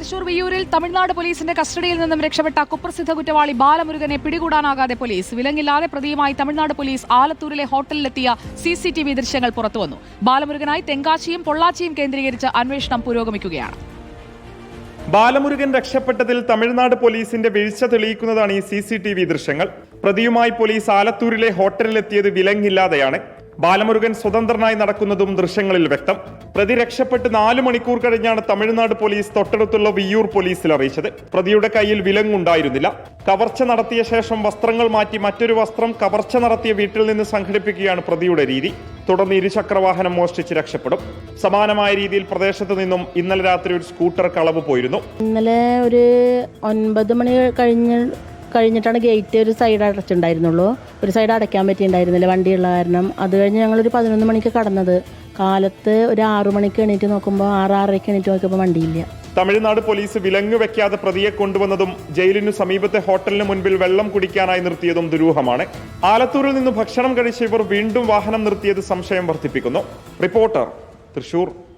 തൃശൂർ വിയൂരിൽ തമിഴ്നാട് പോലീസിന്റെ കസ്റ്റഡിയിൽ നിന്നും രക്ഷപ്പെട്ട കുപ്രസിദ്ധ കുറ്റവാളി ബാലമുരുകനെ പിടികൂടാനാകാതെ പോലീസ് വിലങ്ങില്ലാതെ പ്രതിയുമായി തമിഴ്നാട് പോലീസ് ആലത്തൂരിലെ ഹോട്ടലിലെത്തിയ സി സി ടി വി ദൃശ്യങ്ങൾ പുറത്തുവന്നു. ബാലമുരുകനായി തെങ്കാശിയും പൊള്ളാച്ചിയും കേന്ദ്രീകരിച്ച് അന്വേഷണം പുരോഗമിക്കുകയാണ്. ബാലമുരുകൻ രക്ഷപ്പെട്ടതിൽ തമിഴ്നാട് പോലീസിന്റെ വീഴ്ച തെളിയിക്കുന്നതാണ് ഈ സി സി ടി വി ദൃശ്യങ്ങൾ. പ്രതിയുമായി പോലീസ് ആലത്തൂരിലെ ഹോട്ടലിലെത്തിയത് വിലങ്ങില്ലാതെയാണ്. ബാലമുരുകൻ സ്വതന്ത്രനായി നടക്കുന്നതും ദൃശ്യങ്ങളിൽ വ്യക്തം. പ്രതി രക്ഷപ്പെട്ട് നാല് മണിക്കൂർ കഴിഞ്ഞാണ് തമിഴ്നാട് പോലീസ് തൊട്ടടുത്തുള്ള വിയ്യൂർ പോലീസിൽ അറിയിച്ചത്. പ്രതിയുടെ കയ്യിൽ വിലങ്ങുണ്ടായിരുന്നില്ല. കവർച്ച നടത്തിയ ശേഷം വസ്ത്രങ്ങൾ മാറ്റി മറ്റൊരു വസ്ത്രം കവർച്ച നടത്തിയ വീട്ടിൽ നിന്ന് സംഘടിപ്പിക്കുകയാണ് പ്രതിയുടെ രീതി. തുടർന്ന് ഇരുചക്രവാഹനം മോഷ്ടിച്ച് രക്ഷപ്പെടും. സമാനമായ രീതിയിൽ പ്രദേശത്ത് നിന്നും ഇന്നലെ രാത്രി ഒരു സ്കൂട്ടർ കളവ് പോയിരുന്നു. ഇന്നലെ ഒരു ഒൻപത് മണി കഴിഞ്ഞ് കഴിഞ്ഞിട്ടാണ് ഗേറ്റ് ഒരു സൈഡ് അടച്ചിട്ടുണ്ടായിരുന്നുള്ളൂ. ഒരു സൈഡ് അടയ്ക്കാൻ പറ്റിയിട്ടുണ്ടായിരുന്നില്ല വണ്ടിയുള്ള കാരണം. അത് കഴിഞ്ഞ് ഞങ്ങളൊരു പതിനൊന്ന് മണിക്ക് കടന്നത്. കാലത്ത് ഒരു ആറു മണിക്ക് എണീറ്റ് നോക്കുമ്പോൾ ആറ് ആറരയ്ക്ക് എണീറ്റ് നോക്കിയപ്പോൾ വണ്ടിയില്ല. തമിഴ്നാട് പോലീസ് വിലങ്ങ് വെക്കാതെ പ്രതിയെ കൊണ്ടുവന്നതും ജയിലിനു സമീപത്തെ ഹോട്ടലിന് മുൻപിൽ വെള്ളം കുടിക്കാനായി നിർത്തിയതും ദുരൂഹമാണ്. ആലത്തൂരിൽ നിന്ന് ഭക്ഷണം കഴിച്ച ഇവർ വീണ്ടും വാഹനം നിർത്തിയത് സംശയം വർദ്ധിപ്പിക്കുന്നു. റിപ്പോർട്ടർ തൃശൂർ.